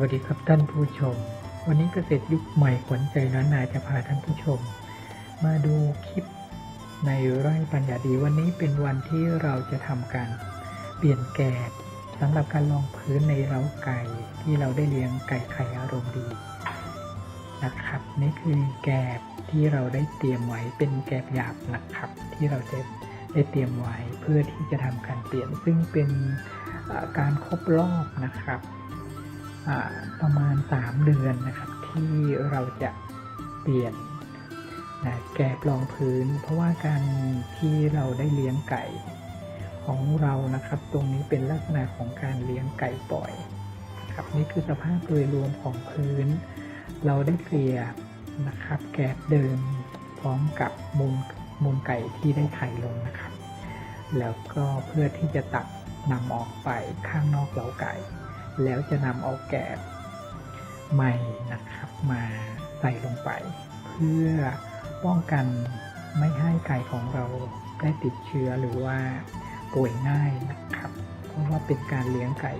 วัสดีครับท่านผู้ชม วันนี้เกษตรยุคใหม่ขวัญใจล้านนาจะพาท่านผู้ชม มาดูคลิปในไร่ปัญญาดีวันนี้เป็นวันที่เราจะทำการเปลี่ยนแกบสำหรับการลองพื้นในเล้าไก่ที่เราได้เลี้ยงไก่ไข่อารมณ์ดีนะครับ นี่คือแกบที่เราได้เตรียมไว้เป็นแกบหยาบนะครับ ที่เราจะได้เตรียมไว้เพื่อที่จะทำการเปลี่ยนซึ่งเป็นการครบรอบนะครับ ประมาณ 3 เดือนนะครับ ที่เราจะเปลี่ยนแกบรองพื้น เพราะว่าการที่เราได้เลี้ยงไก่ของเรานะครับ ตรงนี้เป็นลักษณะของการเลี้ยงไก่ปล่อยครับนี่คือสภาพโดยรวมของพื้น เราได้เกลี่ยนะครับ แกบเดิมพร้อมกับมูลมูลไก่ที่ได้ไข่ลงนะครับ แล้วก็เพื่อที่จะตัดนำออกไปข้างนอกเล้าไก่ แล้วจะนำเอาแกบใหม่นะครับมาใส่ลงไป เพื่อป้องกันไม่ให้ไก่ของเราได้ติดเชื้อหรือว่าป่วยง่ายนะครับ เพราะว่าเป็นการเลี้ยงไก่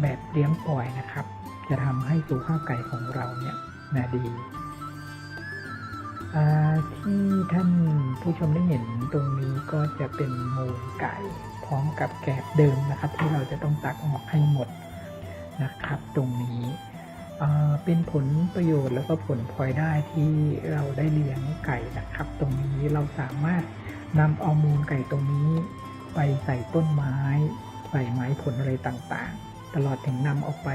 แบบเลี้ยงปล่อยนะครับ จะทำให้สุขภาพไก่ของเราเนี่ยนะดีที่ท่านผู้ชมได้เห็นตรงนี้ก็จะเป็นมูลไก่ ร้อมกับแกบเดิมนะครับ ที่เราจะต้องตักออกให้หมดนะครับ ตรงนี้เป็นผลประโยชน์แล้วก็ผลพลอยได้ที่เราได้เลี้ยงไก่นะครับ ตรงนี้เราสามารถนำเอามูลไก่ตรงนี้ ไปใส่ต้นไม้ ใส่ไม้ผลอะไรต่างๆ ตลอดถึงนำเอาไป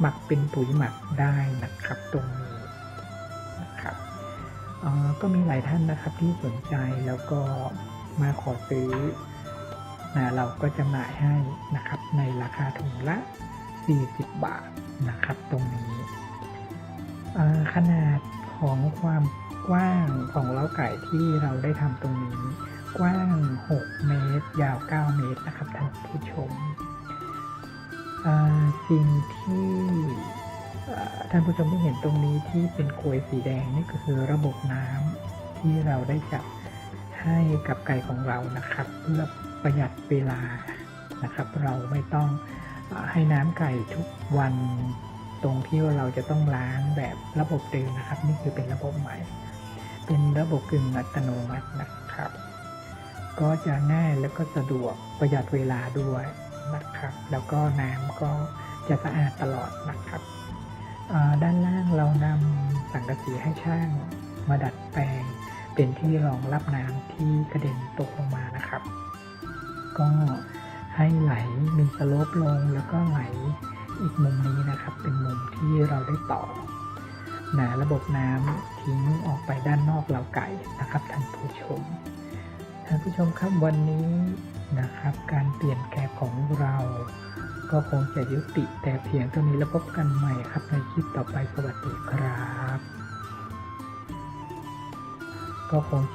หมักเป็นปุ๋ยหมักได้นะครับตรงนี้นะครับก็มีหลายท่านนะครับที่สนใจแล้วก็มาขอซื้อ นะเราก็จำหน่ายให้นะครับในราคาถุงละ 40 บาทนะครับตรงนี้ ขนาดของความกว้างของเล้าไก่ที่เราได้ทำตรงนี้ กว้าง 6 เมตร ยาว 9 เมตรนะครับท่านผู้ชมสิ่งที่ท่านผู้ชมที่เห็นตรงนี้ที่เป็นกลวยสีแดงนี่ก็คือระบบน้ำที่เราได้จัด ให้กับไก่ของเรานะครับ เพื่อประหยัดเวลานะครับ เราไม่ต้องให้น้ำไก่ทุกวันตรงที่ว่าเราจะต้องล้างแบบระบบเดิมนะครับ นี่คือเป็นระบบใหม่ เป็นระบบกึ่งอัตโนมัตินะครับ ก็จะง่ายแล้วก็สะดวกประหยัดเวลาด้วยนะครับ แล้วก็น้ำก็จะสะอาดตลอดนะครับด้านล่างเรานำสังกะสีให้ช่างมาดัดแปลง เป็นที่รองรับน้ำที่กระเด็นตกลงมานะครับ ก็ให้ไหลมีสโลปลงแล้วก็ไหลอีกมุมนี้นะครับ เป็นมุมที่เราได้ต่อหนาระบบน้ำทิ้งออกไปด้านนอกเราไก่นะครับท่านผู้ชมท่านผู้ชมครับวันนี้นะครับ การเปลี่ยนแกบของเราก็คงจะยุติแต่เพียงเท่านี้แล้วพบกันใหม่ครับในคลิปต่อไปสวัสดีครับ ก็คง